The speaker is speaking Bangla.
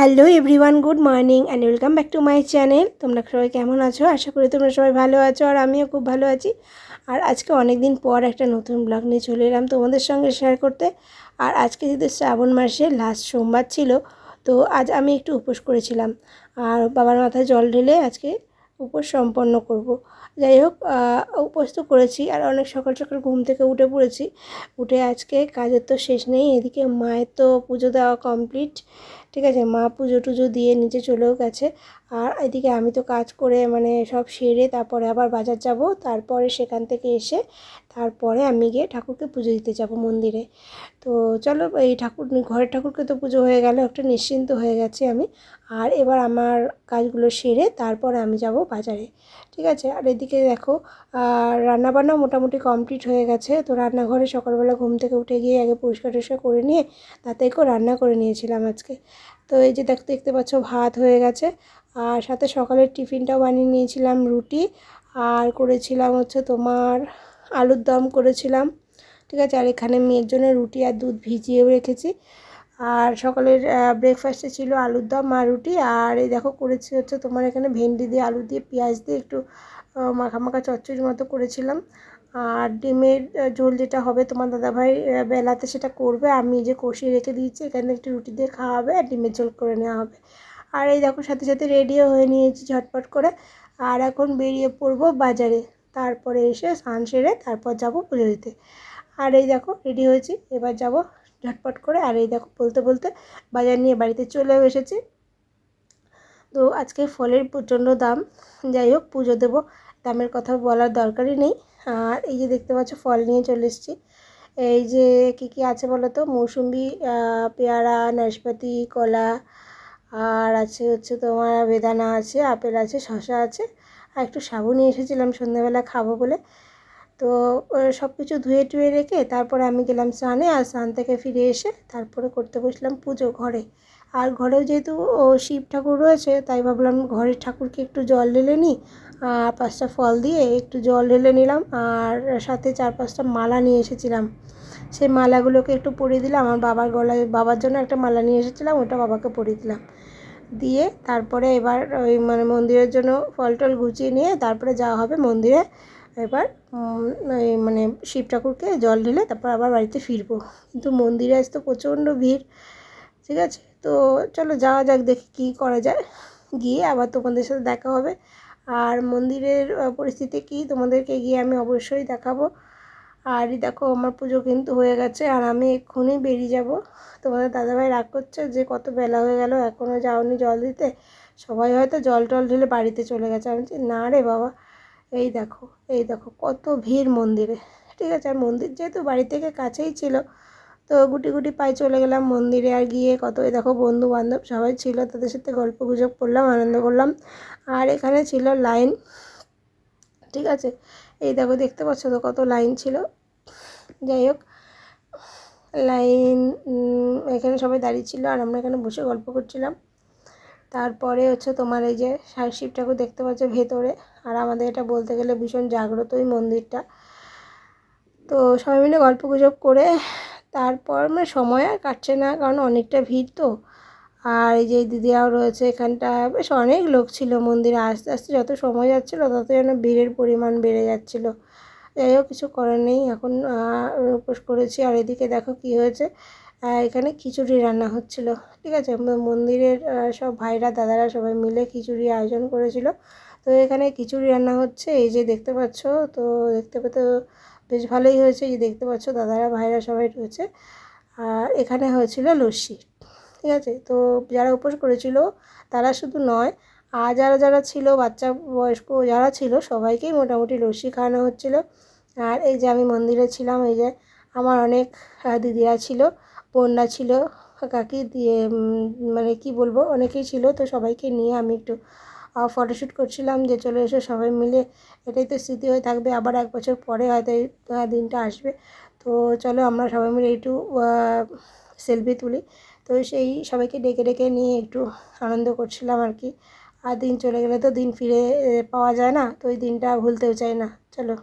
Hello everyone, good morning and welcome back to my channel তোমরা সবাই কেমন আছো? আশা করি তোমরা সবাই ভালো আছো আর আমিও খুব ভালো আছি। আর আজকে অনেক দিন পর একটা নতুন ব্লগ নিয়ে চলে এলাম তোমাদের সঙ্গে শেয়ার করতে। আর আজকে যেহেতু শ্রাবণ মাসে লাস্ট সোমবার ছিল, তো আজ আমি একটু উপোস করেছিলাম। আর বাবার মাথায় জল ঢেলে আজকে উপোস সম্পন্ন করব। যাই হোক উপোস তো করেছি আর অনেক সকাল সকাল ঘুম থেকে উঠে পড়েছি। উঠে আজকে কাজের তো শেষ নেই, এদিকে মায়ের তো পুজো দেওয়া কমপ্লিট ঠিক আছে? মা পুজো টুজো দিয়ে নিচে চলেও গেছে। আর এদিকে আমি তো কাজ করে মানে সব সেরে তারপরে আবার বাজার যাব। তারপরে সেখান থেকে এসে তারপরে আমি গিয়ে ঠাকুরকে পুজো দিতে যাব মন্দিরে। তো চলো, এই ঠাকুর, ঘরের ঠাকুরকে তো পুজো হয়ে গেল, একটা নিশ্চিন্ত হয়ে গেছি আমি। আর এবার আমার কাজগুলো সেরে তারপরে আমি যাব বাজারে। ঠিক আছে? আর এদিকে দেখো রান্নাবান্না মোটামুটি কমপ্লিট হয়ে গেছে। তো রান্নাঘরে সকালবেলা ঘুম থেকে উঠে গিয়ে আগে পরিষ্কার টরিষ্কার করে নিয়ে তাতেই রান্না করে নিয়েছিলাম আজকে। তো এই যে দেখতে দেখতে পাচ্ছ ভাত হয়ে গেছে। আর সাথে সকালের টিফিনটাও বানিয়ে নিয়েছিলাম রুটি। আর করেছিলাম হচ্ছে তোমার আলুর দম করেছিলাম। ঠিক আছে? আর এখানে মেয়ের জন্য রুটি আর দুধ ভিজিয়েও রেখেছি। আর সকালের ব্রেকফাস্টে ছিল আলুর দম আর রুটি। আর এই দেখো করেছি হচ্ছে তোমার এখানে ভেন্ডি দিয়ে, আলু দিয়ে, পেঁয়াজ দিয়ে একটু মাখা মাখা চচ্চড়ির মতো করেছিলাম। আর ডিমের ঝোল যেটা হবে তোমার দাদাভাই বেলাতে সেটা করবে। আমি যে কষিয়ে রেখে দিয়েছি, এখানে একটু রুটি দিয়ে খাওয়া হবে আর ডিমের ঝোল করে নেওয়া হবে। আর এই দেখো, সাথে সাথে রেডিও হয়ে নিয়েছি ঝটপট করে। আর এখন বেরিয়ে পড়ব বাজারে। তারপরে এসে স্নান সেরে তারপর যাব পুজো দিতে। আর এই দেখো রেডি হয়েছি। এবার যাব ঝটপট করে। আর এই দেখো, বলতে বলতে বাজার নিয়ে বাড়িতে চলেও এসেছি। তো আজকে ফলের প্রচণ্ড দাম। যাই হোক, পুজো দেবো। দামের কথা বলার দরকারই নেই। আর এই যে দেখতে পাচ্ছ, ফল নিয়ে চলে এসেছি। এই যে কী কী আছে বলো তো? মৌসুম্বি পেয়ারা, নাশপাতি, কলা, আর আছে হচ্ছে তোমার বেদানা আছে, আপেল আছে, শসা আছে। আর একটু সাবু নিয়ে এসেছিলাম সন্ধ্যাবেলা খাব বলে। তো সব কিছু ধুয়ে টুয়ে রেখে তারপরে আমি গেলাম স্নানে। আর স্নান থেকে ফিরে এসে তারপরে করতে বসলাম পুজো ঘরে। আর ঘরেও যেহেতু শিব ঠাকুর রয়েছে, তাই ভাবলাম ঘরের ঠাকুরকে একটু জল ঢেলে নিই, আর পাঁচটা ফল দিয়ে একটু জল ঢেলে নিলাম, আর সাথে চার পাঁচটা মালা নিয়ে এসেছিলাম। সেই মালাগুলোকে একটু পরিয়ে দিলাম, আমার বাবার গলায়, বাবার জন্য একটা মালা নিয়ে এসেছিলাম, ওটা বাবাকে পরিয়ে দিলাম। দিয়ে তারপরে এবার ওই মানে মন্দিরের জন্য ফল টল গুছিয়ে নিয়ে তারপরে যাওয়া হবে মন্দিরে। এবার ওই মানে শিব ঠাকুরকে জল ঢেলে তারপর আবার বাড়িতে ফিরবো। কিন্তু মন্দিরে আজ তো প্রচণ্ড ভিড় ঠিক আছে? তো চলো যাওয়া যাক, দেখি কী করা যায়। গিয়ে আবার তোমাদের সাথে দেখা হবে। আর মন্দিরের পরিস্থিতি কী? তোমাদেরকে গিয়ে আমি অবশ্যই দেখাবো। আর দেখো, আমার পুজো কিন্তু হয়ে গেছে, আর আমি এক্ষুনি বেরিয়ে যাব। তোমাদের দাদাভাই রাগ করছে যে কত বেলা হয়ে গেল এখনও যাওনি জল দিতে। সবাই হয়তো জল টল ঢেলে বাড়িতে চলে গেছে। আমি বলছি, না রে বাবা, এই দেখো এই দেখো, কত ভিড় মন্দিরে। ঠিক আছে, আর মন্দির যেহেতু বাড়ি থেকে কাছেই ছিল তো গুটি গুটি পায়ে চলে গেলাম মন্দিরে আর গিয়ে কত দেখো বন্ধু বান্ধব সবাই ছিল, তাদের সাথে গল্প গুজব করলাম, আনন্দ করলাম। আর এখানে ছিল লাইন, ঠিক আছে? এই দেখো দেখতে পাচ্ছ তো কত লাইন ছিল? যাই হোক, লাইন এখানে সবাই দাঁড়িয়ে ছিল আর আমরা এখানে বসে গল্প করছিলাম। তারপরে হচ্ছে তোমার এই যে শিব ঠাকুর দেখতে পাচ্ছ ভেতরে। আর আমাদের এটা বলতে গেলে ভীষণ জাগ্রত জাগ্রতই মন্দিরটা। তো সবাই মিলে গল্প গুজব করে তারপর মানে সময় আর কাটছে না, কারণ অনেকটা ভিড় তো। আর এই যে দিদিরাও রয়েছে এখানটা, বেশ অনেক লোক ছিল মন্দিরে। আস্তে আস্তে যত সময় যাচ্ছিল তত যেন ভিড়ের পরিমাণ বেড়ে যাচ্ছিল। যাই হোক, কিছু করার নেই। এখন উপোস করেছি। আর এদিকে দেখো কি হয়েছে। এখানে খিচুড়ি রান্না হচ্ছিল। ঠিক আছে? মন্দিরের সব ভাইরা, দাদারা সবাই মিলে খিচুড়ি আয়োজন করেছিল। তো এখানে খিচুড়ি রান্না হচ্ছে। এই যে দেখতে পাচ্ছ? তো দেখতে পেতে বেশ ভালোই হয়েছে এই দেখতে পাচ্ছ দাদারা ভাইরা সবাই রয়েছে। আর এখানে হয়েছিল লস্যি, ঠিক আছে? তো যারা উপোস করেছিল তারা শুধু নয়, আর যারা যারা ছিল, বাচ্চা বয়স্ক যারা ছিল, সবাইকেই মোটামুটি লস্যি খাওয়ানো হচ্ছিল। আর এই যে আমি মন্দিরে ছিলাম, এই যে আমার অনেক দিদিরা ছিল, বোনরা ছিল, কাকি দিয়ে মানে কি বলব, অনেকেই ছিল, তো সবাইকে নিয়ে আমি একটু ফটোশ্যুট করছিলাম যে চলে এসে সবাই মিলে। এটাই তো স্মৃতি হয়ে থাকবে। আবার এক বছর পরে হয়তো এই দিনটা আসবে। তো চলো আমরা সবাই মিলে একটু সেলফি তুলি। তো সেই সবাইকে ডেকে ডেকে নিয়ে একটু আনন্দ করছিলাম আর কি। আর দিন চলে গেলে তো দিন ফিরে পাওয়া যায় না। তো ওই দিনটা ভুলতেও চাই না। চলো।